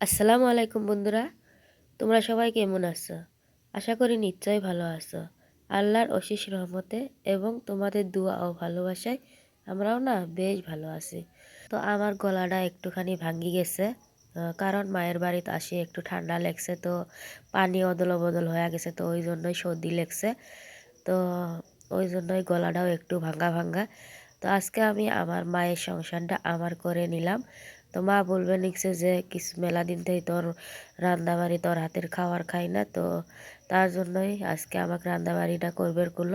আসসালামু আলাইকুম বন্ধুরা, তোমরা সবাই কেমন আছো? আশা করি নিশ্চয়ই ভালো আছো। আল্লাহর অশেষ রহমতে এবং তোমাদের দোয়া ও ভালোবাসায় আমরাও না বেশ ভালো আছি। তো আমার গলাটা একটুখানি ভাঙ্গি গেছে কারণ মায়ের বাড়িতে আসি একটু ঠান্ডা লেগছে, তো পানি অদল বদল হয়ে গেছে, তো ওই জন্যই সর্দি লেগছে। তো ওই জন্যই গলাটাও একটু ভাঙ্গা ভাঙ্গা। তো আজকে আমি আমার মায়ের সংসারটা আমার করে নিলাম। তো মা বলবে নিচ্ছে যে কিছু মেলা দিন থেকে তোর রান্নাবাড়ি তোর হাতের খাবার খাই না, তো তার জন্যই আজকে আমাকে রান্নাবাড়িটা করবে করল।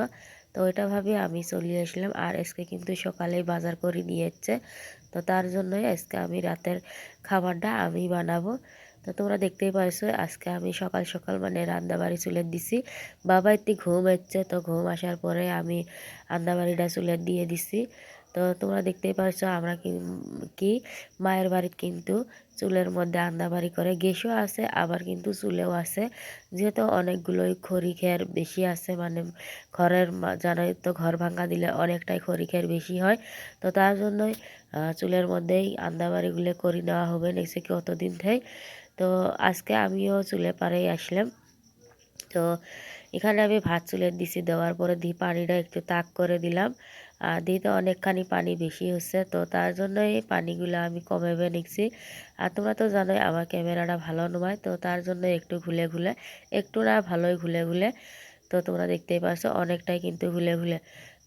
তো ওইটা ভাবি আমি চলে আসলাম। আর আজকে কিন্তু সকালেই বাজার করে নিয়ে এসছে। তো তার জন্যই আজকে আমি রাতের খাবারটা আমি বানাবো। তো তোমরা দেখতেই পারছ, আজকে আমি সকাল সকাল মানে রান্নাবাড়ি চুলে দিছি। বাবা একটু ঘুম হচ্ছে তো ঘুম আসার পরে আমি রান্নাবাড়িটা চুলে দিয়ে দিছি। তো তোমরা দেখতেই পারছ, আমরা কি? মায়ের বাড়ির কিন্তু চুলের মধ্যে রান্নাবাড়ি করে গ্যাসও আছে, আবার কিন্তু চুলেও আছে। যেহেতু অনেকগুলোই খড়ি খের বেশি আছে মানে ঘরের জানোই তো, ঘর ভাঙা দিলে অনেকটাই খড়ি খের বেশি হয়। তো তার জন্যই চুলের মধ্যেই রান্নাবাড়িগুলো করে নেওয়া হবে নেক্সে কি অতদিন থেকে। তো আজকে আমিও চুলে পাড়েই আসলাম। তো এখানে আমি ভাত চুলে দিছি, দেওয়ার পরে দিয়ে পানিটা একটু তাক করে দিলাম। দিতে অনেকখানি পানি বেশি হচ্ছে। তো তার জন্য এই পানিগুলো আমি কমেবে নিচ্ছি। আর তোমরা তো জানোই আমার ক্যামেরাটা ভালো নয়, তো তার জন্য একটু ঘুলে ঘুলে, একটু না ভালোই ঘুলে ঘুলে, তো তোমরা দেখতেই পাচ্ছ অনেকটাই কিন্তু ঘুলে ঘুলে।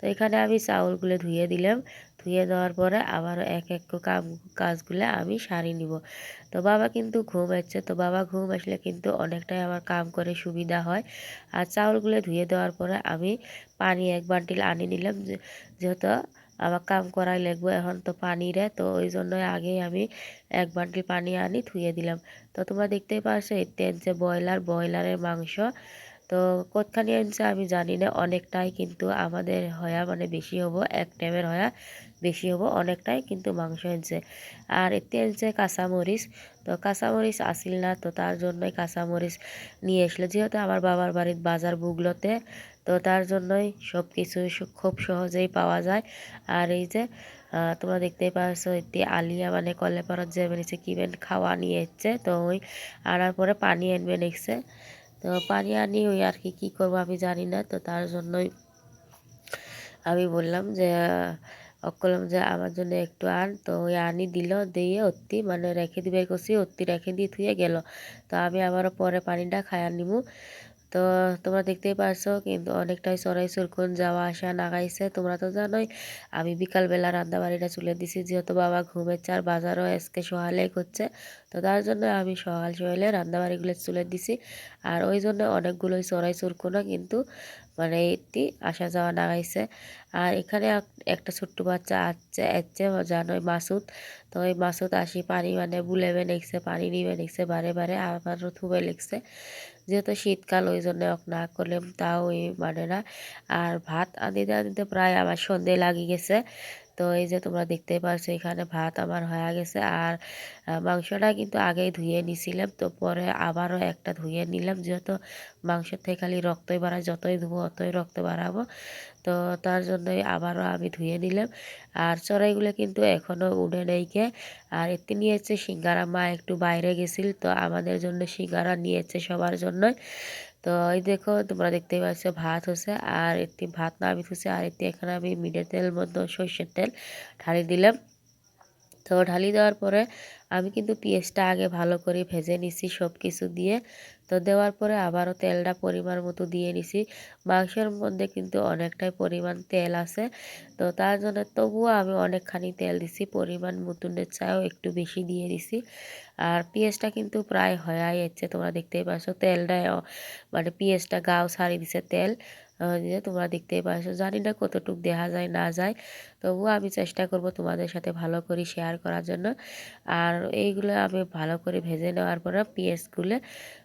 তো এখানে আমি চাউলগুলো ধুয়ে দিলাম। ধুয়ে দেওয়ার পরে আবার এক এক কাম কাজগুলো আমি সারি নিব। তো বাবা কিন্তু ঘুম আসছে। তো বাবা ঘুম আসলে কিন্তু অনেকটাই আমার কাম করে সুবিধা হয়। আর চাউলগুলো ধুয়ে দেওয়ার পরে আমি পানি এক বালতিল আনি নিলাম। যেহেতু আমার কাম করাই লাগবে, এখন তো পানি রে। তো ওই জন্যই আগেই আমি এক বালতি পানি আনি ধুয়ে দিলাম। তো তোমরা দেখতেই পাচ্ছ এতে আনছে ব্রয়লার, ব্রয়লারের মাংস তো কতখানি আনছে আমি জানি না, অনেকটাই কিন্তু আমাদের হয়া মানে বেশি হব, এক টাইমের হয়া বেশি হব, অনেকটাই কিন্তু মাংস আনছে আর এতে আনছে কাঁচামরিচ, তো কাঁচামরিচ আসিল না, তো তার জন্যই কাঁচামরিচ নিয়ে আসলো যেহেতু আমার বাবার বাড়ির বাজার বুগলোতে, তো তার জন্যই সব কিছু খুব সহজেই পাওয়া যায়। আর এই যে তোমরা দেখতেই পাচ্ছ এতে আলিয়া মানে কলেপাড়ার যে বেরিয়েছে কিবেন খাওয়া নিয়ে এসছে, তো ওই আনার পরে পানি আনবে নেক্সে তো পানি আনি ওই আর কি, কী করব আমি জানি না। তো তার জন্যই আমি বললাম যে অকলম যে, আমার জন্য একটু আন। তো ওই আনি দিল, দিয়ে অতি মানে রেখে দিবে কষি অতি রেখে দিয়ে থুয়ে গেল। তো আমি আবারও পরে পানিটা খায়া নিবো তো তোমরা দেখতেই পারছ কিন্তু অনেকটাই চড়াই সুরকুন যাওয়া আসা নাগাইছে তোমরা তো জানোই, আমি বিকালবেলা রান্না বাড়িটা চলে দিছি, যেহেতু বাবা ঘুমের চার বাজারও এসকে সহালেই করছে, তো তার জন্য আমি সহালে রান্না বাড়িগুলো চলে দিছি। আর ওই জন্য অনেকগুলোই চড়াই সুরকুনও কিন্তু মানে এটি আসা যাওয়া না গাইছে আর এখানে একটা ছোট্ট বাচ্চা আসছে এসছে জানোই মাসুদ। তো ওই মাসুদ আসি পানি মানে বুলেবে লিখছে পানি নিবে লিখছে বারে বারে আবারও থুবে লিখছে যেহেতু শীতকাল ওই জন্য না করলাম তাও ওই মানে না। আর ভাত আনিতে আনিতে প্রায় আমার সন্ধে লাগিয়ে গেছে। তো এই যে তোমরা দেখতেই পাচ্ছ এখানে ভাত আমার হয়ে গেছে। আর মাংসটা কিন্তু আগেই ধুয়ে নিছিলাম, তো পরে আবারও একটা ধুয়ে নিলাম। যেহেতু মাংসের থেকে খালি রক্তই বাড়ায়, যতই ধুবো অতই রক্ত বাড়াবো। তো তার জন্যই আবারও আমি ধুয়ে নিলাম। আর চড়াইগুলো কিন্তু এখনও উঠে নেইকে আর এতে নিয়েছে সিঙ্গারা, মা একটু বাইরে গেছিল, তো আমাদের জন্য সিঙ্গারা নিয়েছে সবার জন্যই। তো এই দেখো, তোমরা দেখতেই পাচ্ছ ভাত হচ্ছে, আর একটি ভাত না আমি থুছে আর একটি এখানে আমি মিডের তেল মধ্যে সর্ষের তেল ঢালি দিলাম। তো ঢালি দেওয়ার পরে আমি কিন্তু পেঁয়াজটা আগে ভালো করে ভেজে নিছি সব কিছু দিয়ে। তো দেওয়ার পরে আবারও তেলটা পরিমাণ মতো দিয়ে নিছি। মাংসের মধ্যে কিন্তু অনেকটাই পরিমাণ তেল আছে। তো তার জন্য তবুও আমি অনেকখানি তেল দিছি, পরিমাণ মতনের চাও একটু বেশি দিয়ে দিছি। আর পেঁয়াজটা কিন্তু প্রায় হয়ে যাচ্ছে তোমরা দেখতেই পাচ্ছ তেলটা মানে পেঁয়াজটা গাও ছাড়িয়ে দিছে তেল। যে তোমরা দেখতেই পাচ্ছ জানি না কতটুক দেখা যায়, না যায়। তবুও আমি চেষ্টা করব তোমাদের সাথে ভালো করে শেয়ার করার জন্য। আর এইগুলো আমি ভালো করে ভেজে নেওয়ার পরে পেঁয়াজগুলো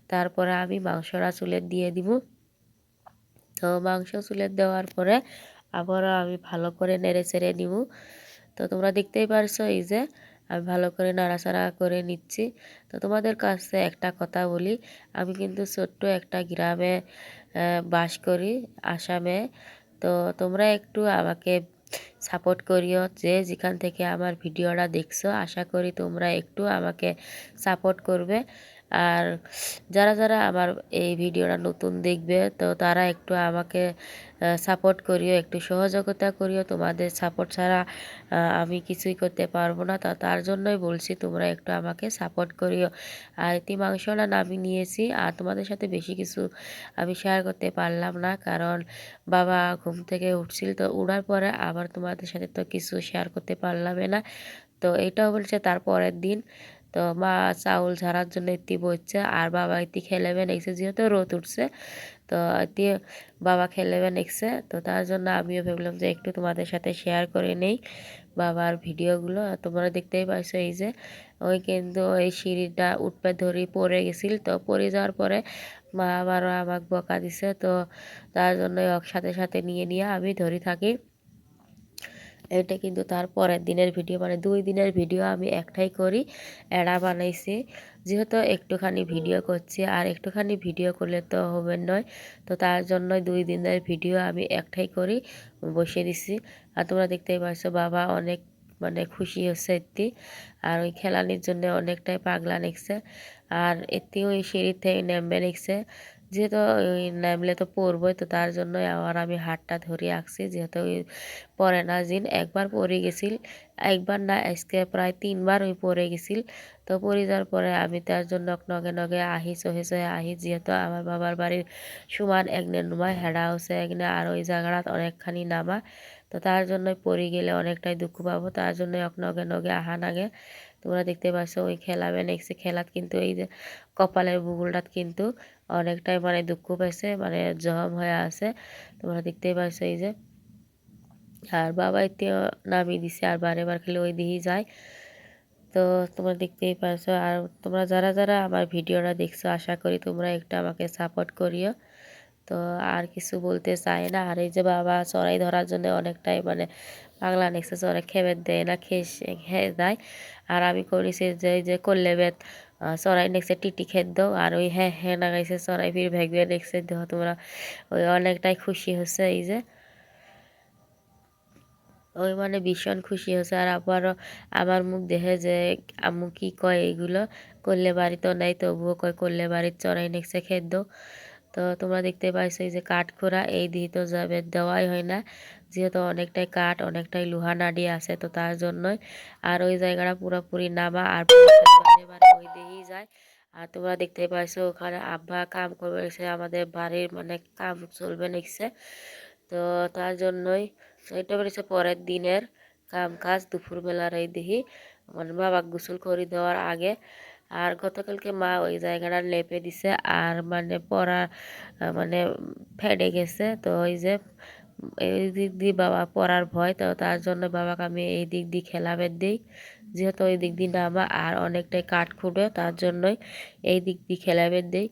তারপরে আমি মাংসটা চুলে দিয়ে দিব। তো মাংস চুলের দেওয়ার পরে আবারও আমি ভালো করে নেড়ে চেড়ে নিব। তো তোমরা দেখতেই পারছ এই যে, আমি ভালো করে নাড়াচাড়া করে নিচ্ছি। তো তোমাদের কাছে একটা কথা বলি, আমি কিন্তু ছোট্ট একটা গ্রামে বাস করি আসামে। তো তোমরা একটু আমাকে সাপোর্ট করিও যে যেখান থেকে আমার ভিডিওটা দেখছ। আশা করি তোমরা একটু আমাকে সাপোর্ট করবে। আর যারা যারা আমার এই ভিডিওটা নতুন দেখবে, তো তারা একটু আমাকে সাপোর্ট করিও, একটু সহযোগিতা করিও। তোমাদের সাপোর্ট ছাড়া আমি কিছুই করতে পারব না। তা, তার জন্যই বলছি, তোমরা একটু আমাকে সাপোর্ট করিও। আর এটি মাংসটা আমি নিয়েছি, আর তোমাদের সাথে বেশি কিছু আমি শেয়ার করতে পারলাম না, কারণ বাবা ঘুম থেকে উঠছিল, তো উড়ার পরে আবার তোমাদের সাথে তো কিছু শেয়ার করতে পারলাম না। তো এটাও বলছে, তার পরের দিন তো মা চাউল ঝাড়ার জন্য এটি বইছে, আর বাবা এটি খেলেবে নেছে যেহেতু রোদ উঠছে। তো এটি বাবা খেলেবে নেছে তো তার জন্য আমিও ভাবলাম যে একটু তোমাদের সাথে শেয়ার করে নেই বাবার ভিডিওগুলো। তোমরা দেখতেই পাইছো এই যে, ওই কিন্তু ওই সিঁড়িটা উঠপে ধরি পড়ে গেছিল। তো পড়ে যাওয়ার পরে মা আবারও আমাকে বকা দিছে, তো তার জন্য সাথে সাথে নিয়ে নিয়ে আমি ধরি থাকি। এটা কিন্তু তার পরের দিনের ভিডিও মানে দুই দিনের ভিডিও আমি একটাই করি এড়া বানাইছি। যেহেতু একটুখানি ভিডিও করছি, আর একটুখানি ভিডিও করলে তো হবে নয়, তো তার জন্য দুই দিনের ভিডিও আমি একটাই করি, বসিয়ে দিছি। আর তোমরা দেখতেই পাচ্ছ বাবা অনেক মানে খুশি হচ্ছে এটি আর ওই খেলানির জন্য অনেকটাই পাগলা নেকছে আর এটি ওই সিঁড়ির থেকে নেমবে নেকছে যেহেতু নামলে তো পড়বই তো তার জন্যই আবার আমি হাতটা ধরে আঁকছি। যেহেতু পরে না জিন, একবার পরে গেছিল। একবার না, আজকে প্রায় তিনবার ওই পরে গেছিল। তো পরে যাওয়ার পরে আমি তার জন্য নগে নগে আহি, সহে সহে আহি, যেহেতু আমার বাবার বাড়ির সমান একনে নুমায়, হেডা হচ্ছে একনে আর ওই জায়গাটা অনেকখানি নামা। তো তার জন্যই পরে গেলে অনেকটাই দুঃখ পাবো। তার জন্যই নগে নগে আহা নাগে। তোমরা দেখতে পাচ্ছ ওই খেলাবে নেক্সট খেলাত কিন্তু এই যে কপালের বুগুলটাত কিন্তু অনেকটাই মানে দুঃখ পাইছে মানে জম হয়ে আছে। তোমরা দেখতেই পাইছো এই যে। আর বাবা এতেও নামিয়ে দিছে, আর বারে বার খেলে ওই দিকেই যায়। তো তোমরা দেখতেই পারছ আর তোমরা যারা যারা আমার ভিডিওটা দেখছ, আশা করি তোমরা একটু আমাকে সাপোর্ট করিও। তো আর কিছু বলতে চাই না। আর এই যে বাবা চড়াই ধরার জন্য অনেকটাই মানে বাংলা নেক্সে চড়াই খেবে দেয় না খেয়ে খেয়ে দেয়। আর আমি করেছি যে যে করলে বেত চড়াই নেক্সে টিটি খেত আর ওই হ্যাঁ হ্যাঁ না গাইছে চড়াই ফির ভেগবে নেক্সে দেহ তোমরা ওই অনেকটাই খুশি হচ্ছে এই যে। ওই মানে ভীষণ খুশি হয়েছে আর আবারও আমার মুখ দেখে যে, আম্মু কি কয় এইগুলো করলে বাড়িতেও নাই, তবুও কয় করলে বাড়ির চড়াই নেক্সে খেত তো তোমরা দেখতে পাইছো এই যে কাঠ খোরা এই দিয়ে তো যাবে দেওয়াই হয় না। যেহেতু অনেকটাই কাঠ, অনেকটাই লোহা নাড়ি আছে, তো তার জন্যই। আর ওই জায়গাটা পুরোপুরি নামা আর ওই দিয়েই যায়। আর তোমরা দেখতে পাইছো ওখানে আব্বা কাম করবে আমাদের বাড়ির মানে কাম চলবে নিচ্ছে। তো তার জন্যই এটা বেড়েছে পরের দিনের কাম কাজ দুপুরবেলার এই দিহি। মানে বাবা গোসল করে দেওয়ার আগে আর গতকালকে মা ওই জায়গাটা লেপে দিছে আর মানে পড়া মানে ফেডে গেছে। তো ওই যে এই দিক দিয়ে বাবা পড়ার ভয়, তো তার জন্য বাবাকে আমি এই দিক দিয়ে খেলাবে দিই। যেহেতু ওই দিক দিয়ে নামা আর অনেকটাই কাঠ খুঁড়ে, তার জন্যই এই দিক দিয়ে খেলাবে দিই।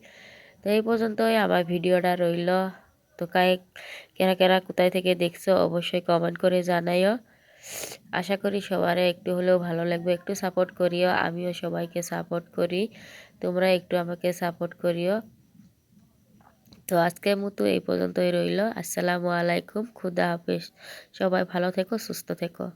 তো এই পর্যন্তই আমার ভিডিওটা রইল। তো কায় কেনা কেনা কোথায় থেকে দেখছ অবশ্যই কমেন্ট করে জানাইও। আশা করি সবার একটু হলেও ভালো লাগবে। একটু সাপোর্ট করিও, আমিও সবাইকে সাপোর্ট করি। তোমরা একটু আমাকে সাপোর্ট করিও। তো আজকের মতো এই পর্যন্তই রইল। আসসালামু আলাইকুম, খুদা হাফিজ। সবাই ভালো থেকো, সুস্থ থেকো।